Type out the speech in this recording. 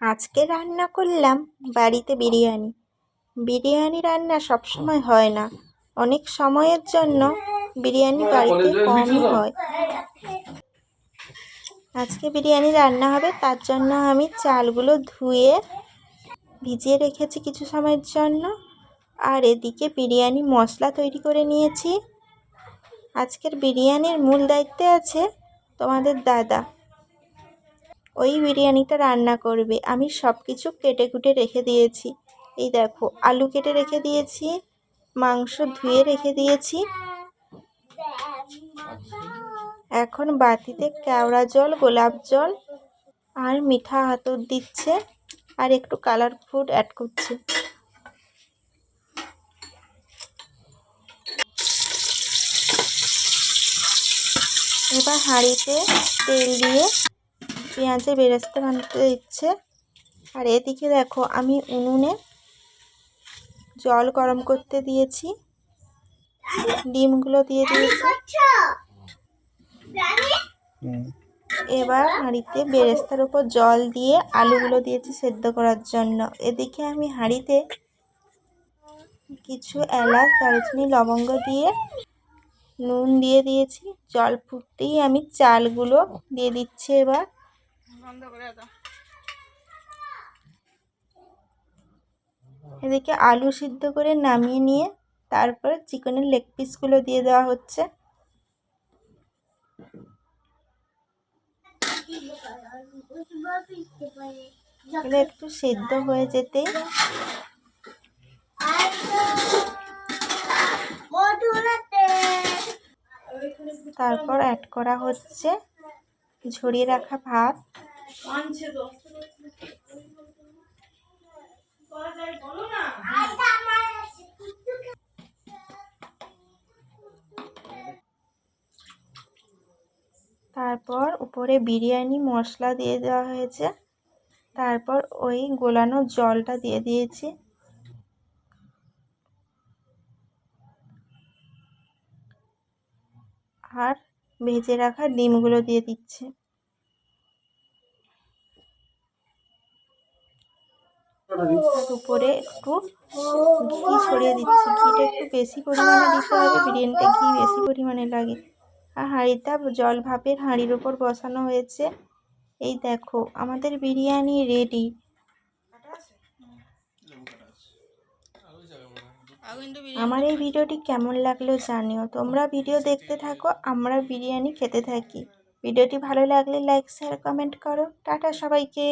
আজকে রান্না করলাম বাড়িতে বিরিয়ানি। বিরিয়ানি রান্না সবসময় হয় না। অনেক সময়ের জন্য বিরিয়ানি বাড়িতে কমই হয়। আজকে বিরিয়ানি রান্না হবে তার জন্য আমি চালগুলো ধুয়ে ভিজিয়ে রেখেছি কিছু সময়ের জন্য। আর এদিকে বিরিয়ানি মশলা তৈরি করে নিয়েছি। আজকের বিরিয়ানির মূল দায়িত্বে আছে তোমাদের দাদা। ওই বিরিয়ানিটা রান্না করবে। আমি সব কিছু কেটে কুটে রেখে দিয়েছি। এই দেখো, আলু কেটে রেখে দিয়েছি, মাংস ধুয়ে রেখে দিয়েছি। এখন বাটিতে কেওড়া জল, গোলাপ জল আর মিঠা হাতর দিচ্ছে আর একটু কালার ফুড অ্যাড করছে। এবার হাঁড়িতে তেল দিয়ে পেঁয়াজের বেরেস্তা বানাতে দিচ্ছে। আর এদিকে দেখো আমি উনুনে জল গরম করতে দিয়েছি। ডিমগুলো দিয়ে দিয়েছি। এবার হাঁড়িতে বেরেস্তার উপর জল দিয়ে আলুগুলো দিয়েছি সেদ্ধ করার জন্য। এদিকে আমি হাঁড়িতে কিছু এলাচ দারুচিনি লবঙ্গ দিয়ে নুন দিয়ে দিয়েছি। জল ফুটতেই আমি চালগুলো দিয়ে দিচ্ছি এবার। এদিকে আলু সিদ্ধ করে নামিয়ে নিয়ে তারপরে চিকেনের লেগ পিসগুলো দিয়ে দেওয়া হচ্ছে। এগুলো একটু সিদ্ধ হয়ে যেতেই তারপর অ্যাড করা হচ্ছে ঝরিয়ে রাখা ভাত। তারপর উপরে বিরিয়ানি মশলা দিয়ে দেওয়া হয়েছে। তারপর ওই গোলানো জলটা দিয়ে দিয়েছি। আর ভেজে রাখা ডিমগুলো দিয়ে দিচ্ছে। উপরে একটু ঘি ছড়িয়ে দিচ্ছি। ঘিটা একটু বেশি পরিমাণে দিতে হবে, বিরিয়ানিটা ঘি বেশি পরিমাণে লাগে। আর হাঁড়িটা জল ভাপের হাঁড়ির উপর বসানো হয়েছে। এই দেখো, আমাদের বিরিয়ানি রেডি আমার এই ভিডিওটি কেমন লাগল জানিও। তোমরা ভিডিও দেখতে থাকো, আমরা বিরিয়ানি খেতে থাকি। ভিডিওটি ভালো লাগলে লাইক শেয়ার কমেন্ট করো। টাটা সবাইকে।